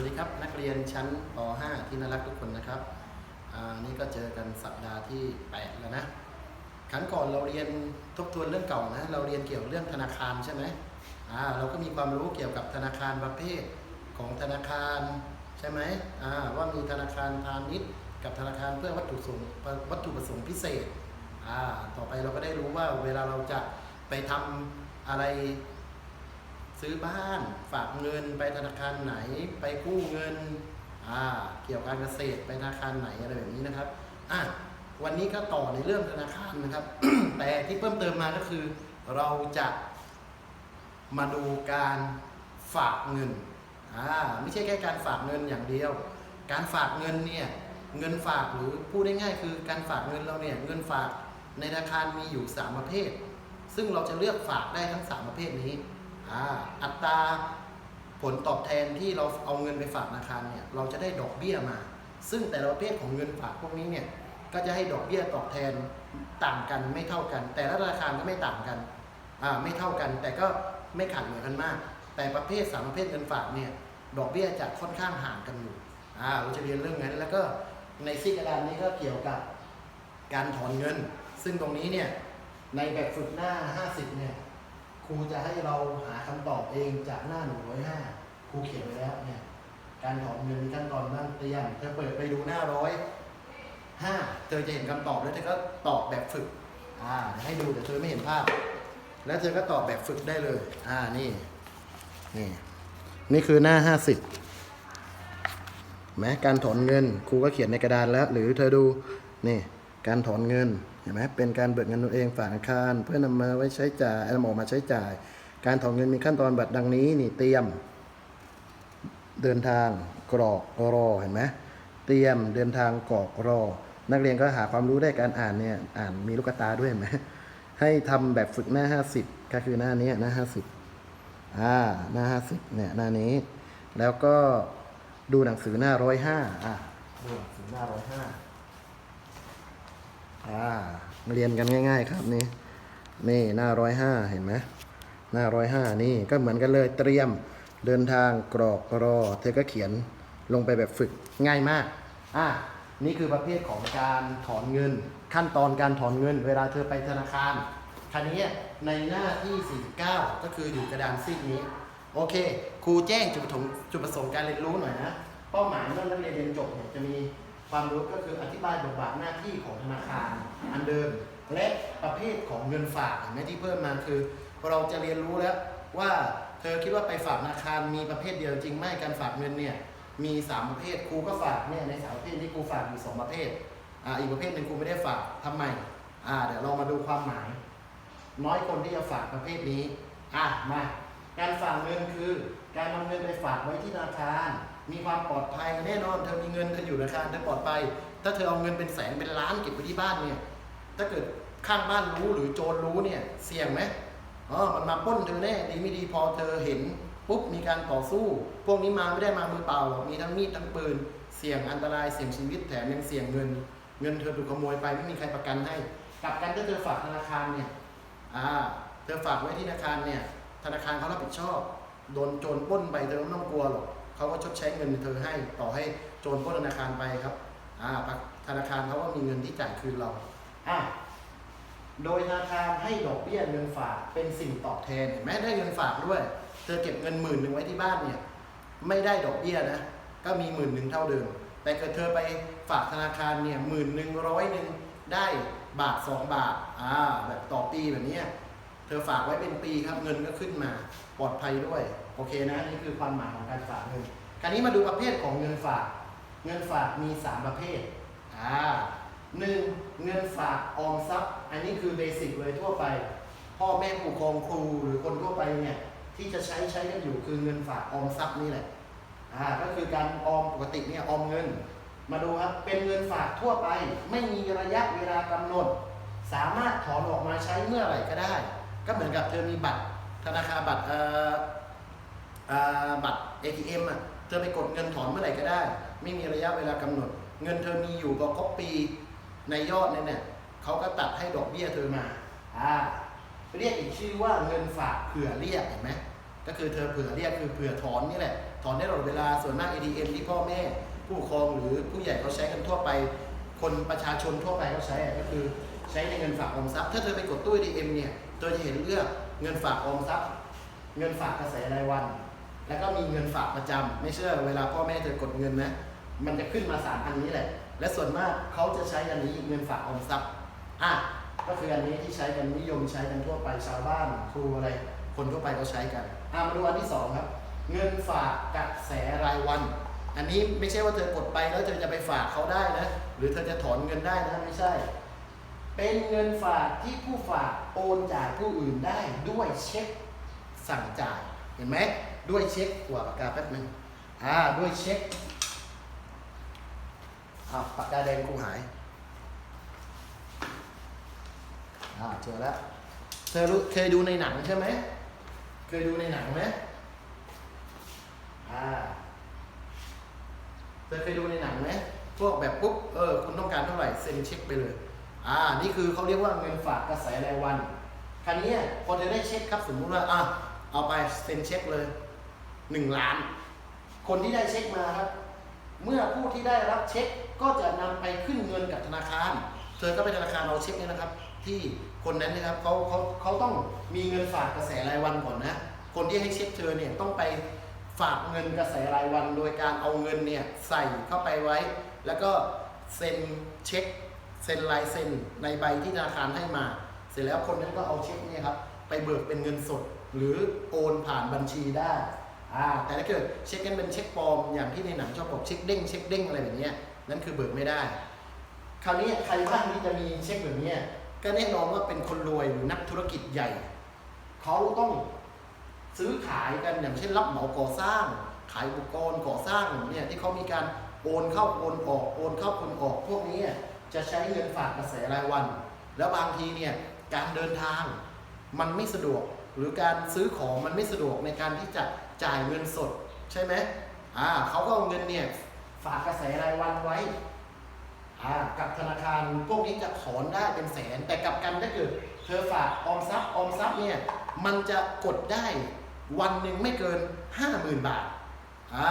วัสดีครับนักเรียนชั้นป .5 ที่น่ารักทุกคนนะครับอ่านี่ก็เจอกันสัปดาห์ที่ 8 แล้วนะครั้งก่อนเราเรียนทบทวนเรื่องเก่านะเราเรียนเกี่ยวเรื่องธนาคารใช่ไหมอ่าเราก็มีความรู้เกี่ยวกับธนาคารประเภทของธนาคารใช่ไหมอ่าว่ามีธนาคารพาณิชย์กับธนาคารเพื่อวัตถุประสงค์วัตถุประสงค์พิเศษอ่าต่อไปเราก็ได้รู้ว่าเวลาเราจะไปทำอะไร ซื้อบ้านฝากเงินไปธนาคารไหน ไปกู้เงินอ่าเกี่ยวกับการเกษตรไปธนาคารไหนอะไรแบบนี้นะครับอะวันนี้ก็ต่อในเรื่องธนาคารนะครับ แต่ที่เพิ่มเติมมาก็คือ เราจะมาดูการฝากเงินอ่าไม่ใช่แค่การฝากเงินอย่างเดียว การฝากเงินเนี่ยเงินฝากหรือพูดได้ง่ายคือการฝากเงินเราเนี่ยเงินฝากในธนาคารมีอยู่ 3 ประเภท ซึ่งเราจะเลือกฝากได้ทั้ง 3 ประเภทนี้ อัตราผลตอบแทนที่เราเอาเงินไปฝากธนาคารเนี่ยเราจะได้ดอกเบี้ยมา ซึ่งแต่ละประเภทของเงินฝากพวกนี้เนี่ยก็จะให้ดอกเบี้ยตอบแทนต่างกันไม่เท่ากัน แต่ละธนาคารก็ไม่ต่างกันอ่าไม่เท่ากัน แต่ก็ไม่ขัดเหมือนกันมาก แต่ประเภทสามประเภทเงินฝากเนี่ยดอกเบี้ยจะค่อนข้างห่างกันอยู่อ่าเราจะเรียนเรื่องนั้นแล้วก็ในซีกกระดานนี้ก็เกี่ยวกับการถอนเงิน ซึ่งตรงนี้เนี่ยในแบบฝึกหน้า 50เนี่ย ครูจะให้เราหาคำตอบเองจากหน้า105ครูเขียนไว้แล้วเนี่ยการถอนเงินมีขั้นตอนบ้างเตรียมเธอเปิดไปดูหน้าร้อยห้าเธอจะเห็นคำตอบแล้วเธอก็ตอบแบบฝึกอ่าเดี๋ยวให้ดูแต่เธอไม่เห็นภาพ แล้วเธอก็ตอบแบบฝึกได้เลย อ่านี่นี่นี่คือหน้า50แม้การถอนเงินครูก็เขียนในกระดานแล้ว หรือเธอดูนี่การถอนเงิน ห็นไหมเป็นการเบิกเงินตัวเองฝากธนาคาร เพื่อนำมาไว้ใช้จ่ายนำออกมาใช้จ่าย การถอนเงินมีขั้นตอนแบบดังนี้นี่เตรียม เดินทางกรอกรอเห็นไหมเตรียมเดินทางกรอกรอ นักเรียนก็หาความรู้ได้การอ่านเนี่ยอ่านมีลูกตาด้วยเห็นไหมให้ทำแบบฝึกหน้า 50 ก็คือหน้านี้หน้า 50อ่าหน้า 50เนี่ยหน้านี้ แล้วก็ดูหนังสือหน้า 105อะดูหนังสือหน้า 105 อ่าเรียนกันง่าย ๆ ครับนี่นี่หน้า105เห็นไหมหน้าร้อยห้านี่ก็เหมือนกันเลยเตรียมเดินทางกรอกรอ เธอก็เขียนลงไปแบบฝึกง่ายมากอะนี่คือประเภทของการถอนเงิน ขั้นตอนการถอนเงิน เวลาเธอไปธนาคารคันนี้ในหน้าที่ 49 ก็คืออยู่กระดานซีกนี้ โอเค ครูแจ้งจุดประสงค์จุดประสงค์การเรียนรู้หน่อยนะ เป้าหมายเมื่อนักเรียนเรียนจบเนี่ยจะมี ความรู้ก็คืออธิบายบทบาทหน้าที่ของธนาคารอันเดิม และประเภทของเงินฝากเห็นไหมที่เพิ่มมาคือ เราจะเรียนรู้แล้วว่าเธอคิดว่าไปฝากธนาคารมีประเภทเดียวจริงไหมการฝากเงินเนี่ยมีสามประเภทครูก็ฝากเนี่ยในสามประเภทที่ครูฝากอยู่สองประเภทอ่าอีกประเภทหนึ่งครูไม่ได้ฝากทำไมอ่าเดี๋ยวเรามาดูความหมาย น้อยคนที่จะฝากประเภทนี้อะมาการฝากเงินคือ การนำเงินไปฝากไว้ที่ธนาคาร มีความปลอดภัยแน่นอนเธอมีเงินเธออยู่ธนาคารเธอปลอดภัย ถ้าเธอเอาเงินเป็นแสนเป็นล้านเก็บไว้ที่บ้านเนี่ยถ้าเกิดข้างบ้านรู้หรือโจรรู้เนี่ยเสี่ยงไหมอ๋อมันมาป้นเธอแน่ดีไม่ดีพอเธอเห็นปุ๊บมีการต่อสู้ พวกนี้มาไม่ได้มามือเปล่าหรอกมีทั้งมีดทั้งปืน เสี่ยงอันตรายเสี่ยงชีวิตแถมยังเสี่ยงเงิน เงินเธอถูกขโมยไปไม่มีใครประกันให้กลับกันถ้าเธอฝากธนาคารเนี่ยอ่าเธอฝากไว้ที่ธนาคารเนี่ยธนาคารเขารับผิดชอบโดนโจรป้นไปเธอไม่ต้องกลัวหรอก เขาก็ชดใช้เงินเธอให้ต่อให้โจรปล้นธนาคารไปครับอ่าธนาคารเขาก็มีเงินที่จ่ายคืนเราอ่าโดยธนาคารให้ดอกเบี้ยเงินฝากเป็นสิ่งตอบแทนเห็นได้เงินฝากด้วย เธอเก็บเงินหมื่นหนึ่งไว้ที่บ้านเนี่ย ไม่ได้ดอกเบี้ยนะ ก็มีหมื่นหนึ่งเท่าเดิม แต่เกิดเธอไปฝากธนาคารเนี่ยหมื่นหนึ่งร้อยหนึ่งได้บาทสองบาทอ่าแบบต่อปีแบบนี้ เธอฝากไว้เป็นปีครับเงินก็ขึ้นมาปลอดภัยด้วย โอเคนะนี่คือความหมายของการฝากเงินคราวนี้มาดูประเภทของเงินฝาก เงินฝากมี 3 ประเภทอ่าหนึ่งเงินฝากออมทรัพย์ อันนี้คือเบสิกเลยทั่วไป พ่อแม่ผู้ปกครองครูหรือคนทั่วไปเนี่ยที่จะใช้ใช้กันอยู่คือเงินฝากออมทรัพย์นี่แหละอ่าก็คือการออมปกติเนี่ยออมเงิน มาดูครับเป็นเงินฝากทั่วไป ไม่มีระยะเวลากำหนด สามารถถอนออกมาใช้เมื่อไหร่ก็ได้ ก็เหมือนกับเธอมีบัตรธนาคารบัตรเอ่อเอ่อบัตร ATM อะเธอไปกดเงินถอนเมื่อไหร่ก็ได้ ไม่มีระยะเวลากำหนด เงินเธอมีอยู่ก็ครบปีในยอดนั้นเนี่ยเขาก็ตัดให้ดอกเบี้ยเธอมาอ่าเรียกอีกชื่อว่าเงินฝากเผื่อเรียกเห็นไหมก็คือเธอเผื่อเรียกคือเผื่อถอนนี่แหละถอนได้ตลอดเวลาส่วนมาก ATM ที่พ่อแม่ ผู้ปกครองหรือผู้ใหญ่เขาใช้กันทั่วไป คนประชาชนทั่วไปเขาใช้ก็คือใช้ในเงินฝากออมทรัพย์ถ้าเธอไปกดตู้ ATM เนี่ย เธอจะเห็นเลือกเงินฝากออมทรัพย์ เงินฝากกระแสรายวัน แล้วก็มีเงินฝากประจำไม่เชื่อเวลาพ่อแม่เธอกดเงินนะ มันจะขึ้นมาสามอันนี้แหละ และส่วนมากเขาจะใช้อันนี้เงินฝากออมทรัพย์อะก็คืออันนี้ที่ใช้กันนิยมใช้กันทั่วไปชาวบ้านครูอะไร คนทั่วไปเขาใช้กันอะมาดูอันที่สองครับ เงินฝากกระแสรายวัน อันนี้ไม่ใช่ว่าเธอกดไปแล้วเธอจะไปฝากเขาได้นะ หรือเธอจะถอนเงินได้นะไม่ใช่ เป็นเงินฝากที่ผู้ฝากโอนจายผู้อื่นได้ด้วยเช็คสั่งจ่ายเห็นไหมด้วยเช็คหัวปากกาแป๊บหนึงอ่าด้วยเช็คอ่าปากกาแดงกูหายอ่าเจอแล้วเธอรู้เคยดูในหนังใช่ไหมเคยดูในหนังไหมอ่าเธอเคยดูในหนังไหมพวกแบบปุ๊บเออคุณต้องการเท่าไหร่เซ็นเช็คไปเลย อ่า นี่คือเขาเรียกว่าเงินฝากกระแสรายวัน คราวนี้พอเธอได้เช็คครับสมมุติว่าอะเอาไปเซ็นเช็คเลยหนึ่งล้าน คนที่ได้เช็คมาครับ เมื่อผู้ที่ได้รับเช็คก็จะนำไปขึ้นเงินกับธนาคาร เธอก็ไปธนาคารเอาเช็คเนี่ยนะครับ ที่คนนั้นนะครับเขาเขาเขาต้องมีเงินฝากกระแสรายวันก่อนนะ คนที่ให้เช็คเธอเนี่ยต้องไปฝากเงินกระแสรายวัน โดยการเอาเงินเนี่ยใส่เข้าไปไว้ แล้วก็เซ็นเช็ค ซ็นลายเซ็นในใบที่ธนาคารให้มา เสร็จแล้วคนนั้นก็เอาเช็คเนี่ยครับไปเบิกเป็นเงินสด หรือโอนผ่านบัญชีได้อ่าแต่ถ้าเกิดเช็คกันเป็นเช็คปลอมอย่างที่ในหนังชอบบอกเช็คเด้งเช็คเด้งอะไรแบบนี้นั่นคือเบิกไม่ได้ คราวนี้ใครบ้างที่จะมีเช็คแบบนี้ก็แน่นอนว่าเป็นคนรวยหรือนักธุรกิจใหญ่เขาต้องซื้อขายกันอย่างเช่นรับเหมาก่อสร้าง ขายอุปกรณ์ก่อสร้างเนี่ยที่เขามีการโอนเข้าโอนออกโอนเข้าโอนออกพวกนี้ จะใช้เงินฝากกระแสรายวัน แล้วบางทีเนี่ยการเดินทางมันไม่สะดวก หรือการซื้อของมันไม่สะดวกในการที่จะจ่ายเงินสดใช่ไหมอ่าเขาก็เอาเงินเนี่ยฝากกระแสรายวันไว้อ่ากับธนาคารพวกนี้จะถอนได้เป็นแสน แต่กับกันถ้าเกิดเธอฝากออมทรัพย์ออมทรัพย์เนี่ยมันจะกดได้วันหนึ่งไม่เกิน 50,000 บาทอ่า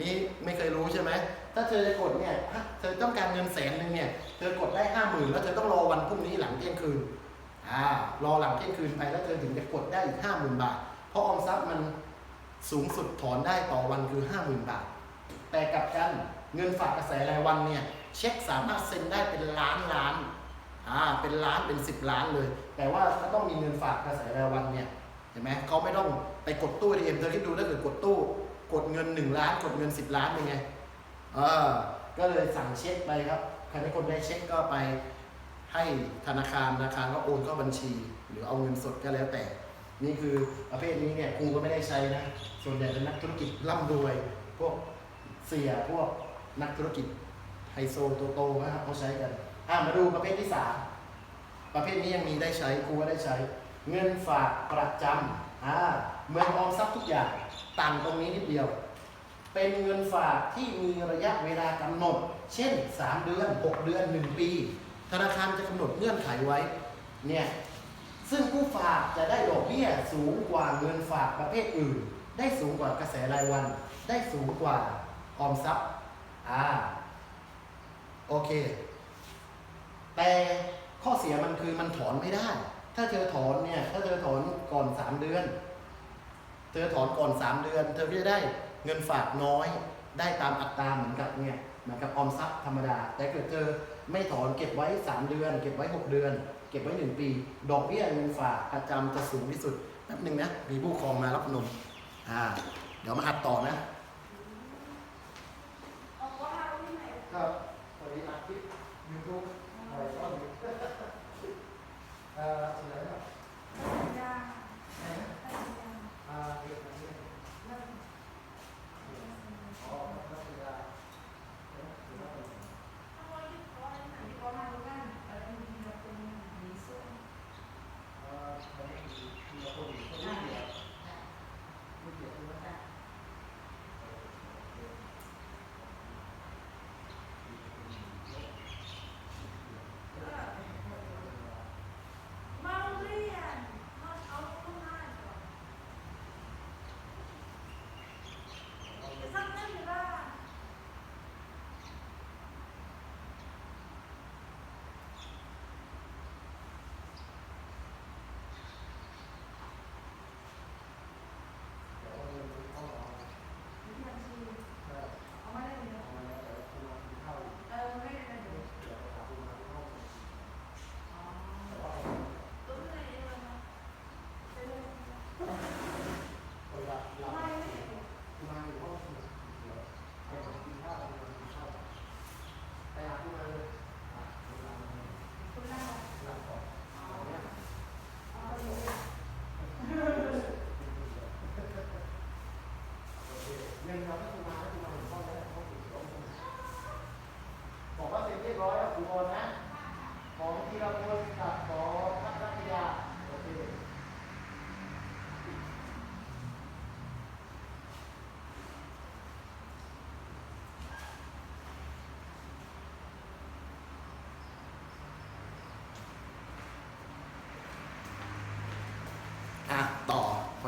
นี่ไม่เคยรู้ใช่ไหม ถ้าเธอจะกดเนี่ยเธอต้องการเงินแสนหนึ่งเนี่ย เธอกดได้ห้าหมื่นแล้วเธอต้องรอวันพรุ่งนี้หลังเที่ยงคืน อ่า รอหลังเที่ยงคืนไปแล้วเธอถึงจะกดได้อีกห้าหมื่นบาท เพราะออมทรัพย์มันสูงสุดถอนได้ต่อวันคือห้าหมื่นบาท แต่กลับกันเงินฝากกระแสรายวันเนี่ย เช็คสามารถเซ็นได้เป็นล้านล้าน อ่า เป็นล้านเป็นสิบล้านเลย แต่ว่าก็ต้องมีเงินฝากกระแสรายวันเนี่ย เห็นไหมเขาไม่ต้องไปกดตู้เอ็มเธอคิดดูถ้าเกิดกดตู้ กดเงินหนึ่งล้าน กดเงินสิบล้านเป็นไง เออก็เลยสั่งเช็คไปครับใครที่คนได้เช็คก็ไปให้ธนาคารธนาคารก็โอนเข้าบัญชี หรือเอาเงินสดก็แล้วแต่ นี่คือประเภทนี้เนี่ยครูก็ไม่ได้ใช้นะส่วนใหญ่เป็นนักธุรกิจร่ำรวย พวกเสียพวกนักธุรกิจไฮโซโตๆนะครับเขาใช้กันอะมาดูประเภทที่สามประเภทนี้ยังมีได้ใช้ครูก็ได้ใช้ เงินฝากประจำอ่าเมือนออมทรัพย์ทุกอย่างต่างตรงนี้นิดเดียว เป็นเงินฝากที่มีระยะเวลากำหนด เช่น 3 เดือน 6 เดือน 1 ปี ธนาคารจะกำหนดเงื่อนไขไว้เนี่ยซึ่งผู้ฝากจะได้ดอกเบี้ยสูงกว่าเงินฝากประเภทอื่น ได้สูงกว่ากระแสรายวัน ได้สูงกว่าออมทรัพย์อ่าโอเค แต่ข้อเสียมันคือมันถอนไม่ได้ ถ้าเธอถอนเนี่ย ถ้าเธอถอนก่อน 3 เดือน เธอถอนก่อน 3 เดือน เธอก็จะได้ เงินฝากน้อยได้ตามอัตราเหมือนกับเนี่ยเหมือนกับออมทรัพย์ธรรมดา แต่เกิดเธอไม่ถอนเก็บไว้ 3 เดือน เก็บไว้ 6 เดือน เก็บไว้ 1 ปี ดอกเบี้ยเงินฝากประจำจะสูงที่สุดแป๊บหนึ่งนะมีผู้ปกครองมารับนมอ่า เดี๋ยวมาอัดต่อนะครับสวัสดีอัดค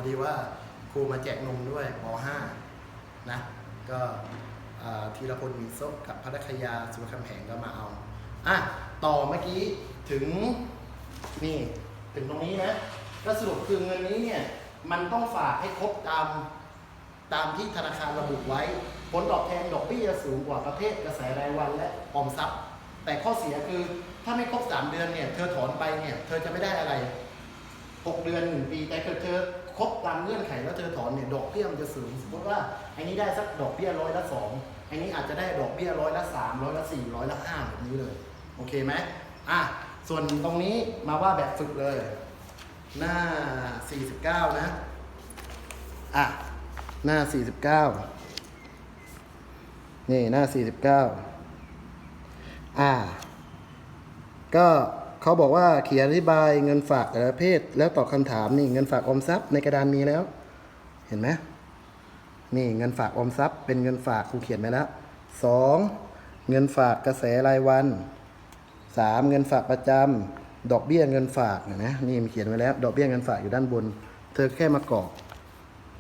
ดีว่าครูมาแจกนมด้วยป .5 นะก็ธีรพลมีซบกับพัทยาสุวรรณคำแหงก็มาเอาอะต่อเมื่อกี้ถึงนี่ถึงตรงนี้นะก็สรุปคือเงินนี้เนี่ยมันต้องฝากให้ครบตามตามที่ธนาคารระบุไว้ ผลตอบแทนดอกเบี้ยสูงกว่าประเภทกระแสรายวันและออมทรัพย์ แต่ข้อเสียคือถ้าไม่ครบ 3 เดือนเนี่ยเธอถอนไปเนี่ยเธอจะไม่ได้อะไร 6 เดือน 1 ปีแต่เกิดเธอ ครบตามเงื่อนไขแล้วเธอถอนเนี่ยดอกเบี้ยมันจะสูงสมมติว่าอันนี้ได้สักดอกเบี้ยร้อยละสองอันนี้อาจจะได้ดอกเบี้ยร้อยละสามร้อยละสี่ร้อยละห้าแบบนี้เลย โอเคไหมอะส่วนตรงนี้มาว่าแบบฝึกเลย หน้า 49 นะ อะ หน้า 49 นี่หน้า 49 อ่า ก็ เขาบอกว่าเขียนอธิบายเงินฝากแต่ละเภทแล้วตอบคำถามนี่เงินฝากออมทรัพย์ในกระดานมีแล้ว เห็นไหมนี่เงินฝากออมทรัพย์ เป็นเงินฝากครูเขียนไปแล้วสองเงินฝากกระแสรายวันสามเงินฝากประจำดอกเบี้ยเงินฝากเห็นไหมนี่มันเขียนไว้แล้ว ดอกเบี้ยเงินฝากอยู่ด้านบน เธอแค่มากรอก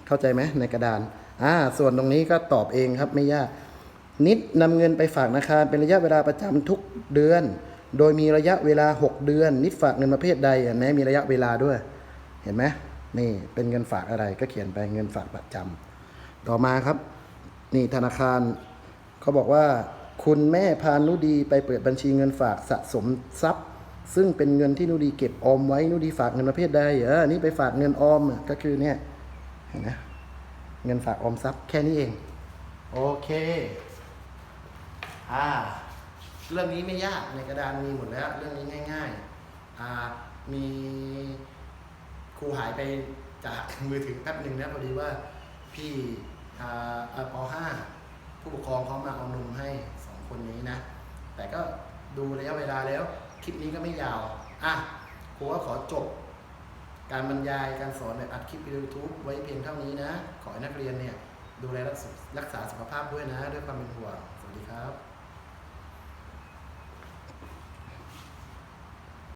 เข้าใจไหมในกระดานอ่าส่วนตรงนี้ก็ตอบเองครับไม่ยากนิดนำเงินไปฝากธนาคารเป็นระยะเวลาประจำทุกเดือน โดยมีระยะเวลา 6 เดือน นิดฝากเงินประเภทใดเห็นไหมมีระยะเวลาด้วย เห็นไหมนี่เป็นเงินฝากอะไรก็เขียนไปเงินฝากประจำต่อมาครับ นี่ธนาคารเขาบอกว่า คุณแม่พานุดีไปเปิดบัญชีเงินฝากสะสมทรัพย์ ซึ่งเป็นเงินที่นุดีเก็บออมไว้นุดีฝากเงินประเภทใดเออนี่ไปฝากเงินออมก็คือเนี่ยเห็นไหมเงินฝากออมทรัพย์แค่นี้เอง โอเค อ่า เรื่องนี้ไม่ยากในกระดานมีหมดแล้ว เรื่องนี้ง่ายๆมีครูหายไปจากมือถือแป๊บหนึ่งนะพอดีว่าพี่อ่าอ่าป .5 ผู้ปกครองเขามาเอานมให้สองคนนี้นะ แต่ก็ดูระยะเวลาแล้ว คลิปนี้ก็ไม่ยาวอะครูก็ขอจบ การบรรยายการสอนแบบอัดคลิปวิดีโอยูทูบไว้เพียงเท่านี้นะ ขอให้นักเรียนเนี่ยดูแลรักษารักษาสุขภาพด้วยนะ ด้วยความเป็นห่วง สวัสดีครับ